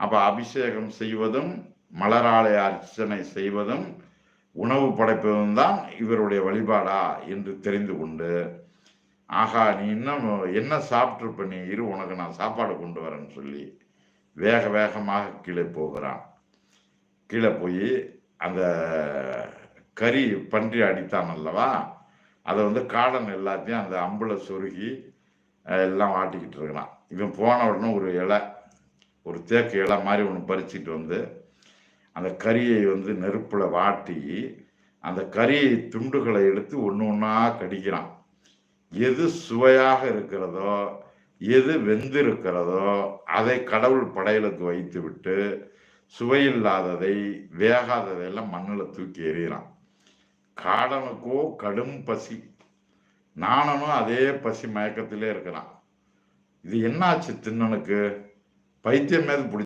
அப்போ அபிஷேகம் செய்வதும் மலராலய அர்ச்சனை செய்வதும் உணவு படைப்பதும் தான் இவருடைய வழிபாடா என்று தெரிந்து கொண்டு ஆகா நீ இன்னும் என்ன சாப்பிட்ருப்ப நீ இரு உனக்கு நான் சாப்பாடு கொண்டு வரேன்னு சொல்லி வேக வேகமாக கீழே போகிறான். கீழே போய் அந்த கறி பன்றி அடித்தான் அல்லவா? அதை வந்து காடன் எல்லாத்தையும் அந்த அம்புல சொருகி எல்லாம் ஆட்டிக்கிட்டு இருக்கிறான். இவன் போன உடனே ஒரு இலை ஒரு தேக்கு இலை மாதிரி ஒன்று பறிச்சிட்டு வந்து அந்த கறியை வந்து நெருப்பில் வாட்டி அந்த கறி துண்டுகளை எடுத்து ஒன்று ஒன்றா கடிக்கிறான். எது சுவையாக இருக்கிறதோ எது வெந்திருக்கிறதோ அதை கடவுள் படையலுக்கு வைத்து விட்டு சுவையில்லாததை வேகாததையெல்லாம் மண்ணில் தூக்கி எறிகிறான். காடனுக்கோ கடும் பசி. நாணனும் அதே பசி மயக்கத்திலே இருக்கிறான். இது என்னாச்சு தின்னனுக்கு? பைத்தியம் மேல் பிடிச்சி